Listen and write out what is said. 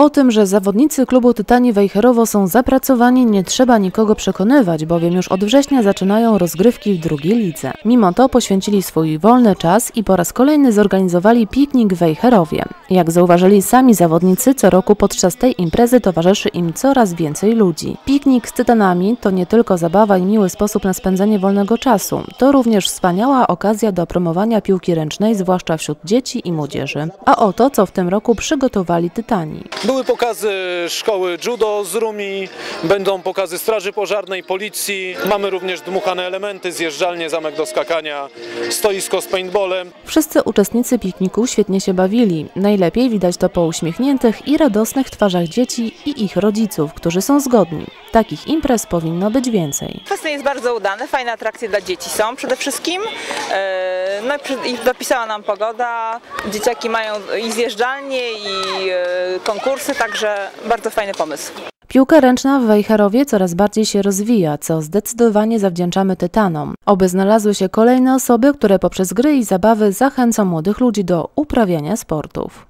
O tym, że zawodnicy klubu Tytani Wejherowo są zapracowani, nie trzeba nikogo przekonywać, bowiem już od września zaczynają rozgrywki w drugiej lidze. Mimo to poświęcili swój wolny czas i po raz kolejny zorganizowali piknik w Wejherowie. Jak zauważyli sami zawodnicy, co roku podczas tej imprezy towarzyszy im coraz więcej ludzi. Piknik z Tytanami to nie tylko zabawa i miły sposób na spędzenie wolnego czasu, to również wspaniała okazja do promowania piłki ręcznej, zwłaszcza wśród dzieci i młodzieży. A oto, co w tym roku przygotowali Tytani. Były pokazy szkoły judo z Rumi, będą pokazy straży pożarnej, policji. Mamy również dmuchane elementy, zjeżdżalnie, zamek do skakania, stoisko z paintballem. Wszyscy uczestnicy pikniku świetnie się bawili. Najlepiej widać to po uśmiechniętych i radosnych twarzach dzieci i ich rodziców, którzy są zgodni. Takich imprez powinno być więcej. Festyn jest bardzo udany, fajne atrakcje dla dzieci są przede wszystkim. E, No i dopisała nam pogoda, dzieciaki mają i zjeżdżalnie i e, konkursy, także bardzo fajny pomysł. Piłka ręczna w Wejherowie coraz bardziej się rozwija, co zdecydowanie zawdzięczamy Tytanom. Oby znalazły się kolejne osoby, które poprzez gry i zabawy zachęcą młodych ludzi do uprawiania sportów.